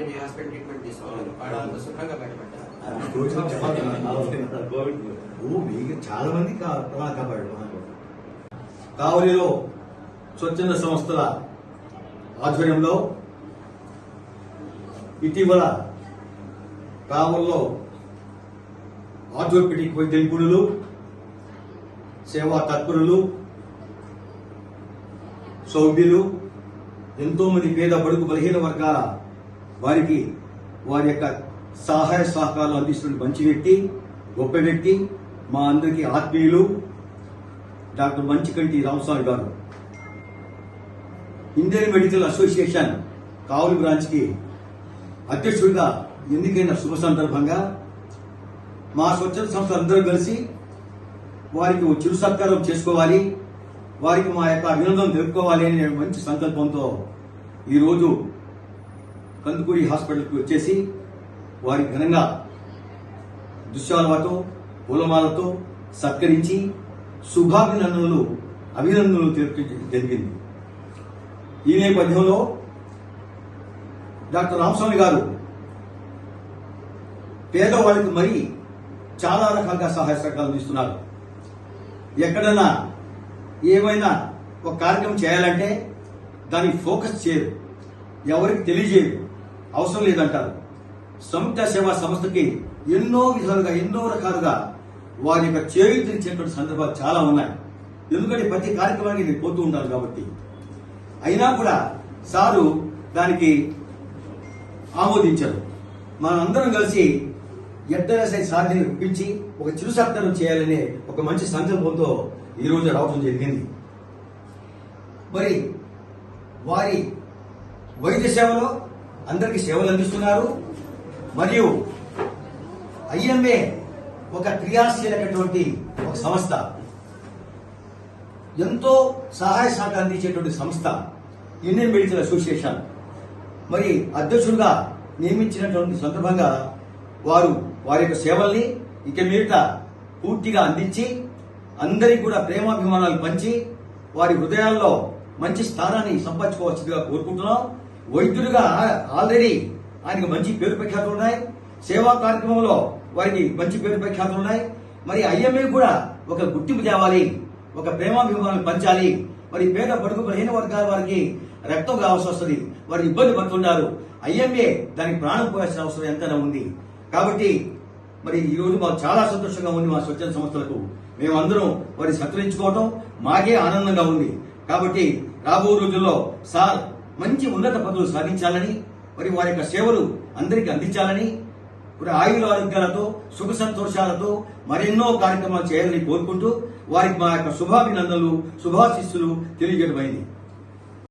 మీ hospital treatment తీసుకోవాలి. వాడు అంత శుభ్రంగా బయటపడ్డారు చాలా మంది కా- ప్రాణాలు కాపాడాడు కావలిలో స్వచ్ఛంద సంస్థల ఆధ్వర్యంలో ఇటీవల కావల్లో ఆర్థోపెడిక్ వైద్య నిపుణులు సేవా తత్పరులు సౌభ్యులు ఎంతో మంది పేద బడుగు బలహీన వర్గాల వారికి వారి యొక్క సహాయ సహకారాలు అందిస్తున్న మంచి వ్యక్తి గొప్ప వ్యక్తి మా అందరికీ ఆత్మీయులు డాక్టర్ మంచికంటి రామస్వామి గారు. ఇండియన్ మెడికల్ అసోసియేషన్ కావులు బ్రాంచ్కి అధ్యక్షుడిగా ఎన్నికైన శుభ సందర్భంగా మా స్వచ్ఛంద సంస్థ అందరూ కలిసి వారికి చిరు సత్కారం చేసుకోవాలి. వారికి మా యొక్క అభినందన తెలుపుకోవాలి అనే మంచి సంకల్పంతో ఈరోజు కందుకూరి హాస్పిటల్కి వచ్చేసి వారి ఘనంగా దుశ్శాలతో పూలమాలతో సత్కరించి శుభాభినందనలు అభినందనలు తెలుపు జరిగింది. ఈ నేపథ్యంలో డాక్టర్ రామస్వామి గారు పేదవాళ్ళకి మరి చాలా రకాలుగా సహాయ సహకారాలు ఇస్తున్నారు ఎక్కడన్నా ఏమైనా ఒక కార్యక్రమం చేయాలంటే దానికి ఫోకస్ చేయరు. ఎవరికి తెలియజేయరు. అవసరం లేదంటారు. సంయుక్త సేవా సంస్థకి ఎన్నో విధాలుగా ఎన్నో రకాలుగా వారి యొక్క చేయుతించేటువంటి సందర్భాలు చాలా ఉన్నాయి. ఎందుకంటే ప్రతి కార్యక్రమానికి నేను పోతూ ఉంటాను కాబట్టి. అయినా కూడా సారు దానికి ఆమోదించారు. మనందరం కలిసి ఎట్టైనా సరే సాధిని ఒప్పించి ఒక చిరు సత్కారం చేయాలనే ఒక మంచి సంకల్పంతో ఈరోజు రావడం జరిగింది. మరి వారి వైద్య సేవలో అందరికీ సేవలు అందిస్తున్నారు. మరియు ఐఎంఏ ఒక క్రియాశీలకటువంటి ఒక సంస్థ. ఎంతో సహాయ శాఖ అందించేటువంటి సంస్థ ఇండియన్ మెడికల్ అసోసియేషన్. మరి అధ్యక్షులుగా నియమించినటువంటి సందర్భంగా వారు వారి యొక్క సేవల్ని ఇక మీదట పూర్తిగా అందించి అందరికీ కూడా ప్రేమాభిమానాలు పంచి వారి హృదయాల్లో మంచి స్థానాన్ని సంపాదించుకోవచ్చుగా కోరుకుంటున్నాం. వైద్యుడిగా ఆల్రెడీ ఆయనకు మంచి పేరు ప్రఖ్యాతులు ఉన్నాయి. సేవా కార్యక్రమంలో వారికి మంచి పేరు ప్రఖ్యాతులు ఉన్నాయి. మరి ఐఎంఏ కూడా ఒక గుర్తింపు తేవాలి ఒక ప్రేమాభిమానాలు పంచాలి. మరి పేద బడుగు బలహీన వర్గాల వారికి రక్తం కావాల్సి వస్తుంది. వారు ఇబ్బంది పడుతున్నారు. ఐఎంఏ దానికి ప్రాణం పోయాల్సిన అవసరం ఎంతైనా ఉంది. కాబట్టి మరి ఈరోజు మాకు చాలా సంతోషంగా ఉంది మా స్వచ్ఛంద సంస్థలకు. మేమందరం వారి సత్కరించుకోవటం మాకే ఆనందంగా ఉంది. కాబట్టి రాబో రోజుల్లో సార్ మంచి ఉన్నత పదవులు సాధించాలని మరి వారి యొక్క సేవలు అందరికీ అందించాలని మరి ఆయుర ఆరోగ్యాలతో సుఖ సంతోషాలతో మరెన్నో కార్యక్రమాలు చేయాలని కోరుకుంటూ వారికి మా యొక్క శుభాభినందనలు శుభాశిస్సులు తెలియజేయడం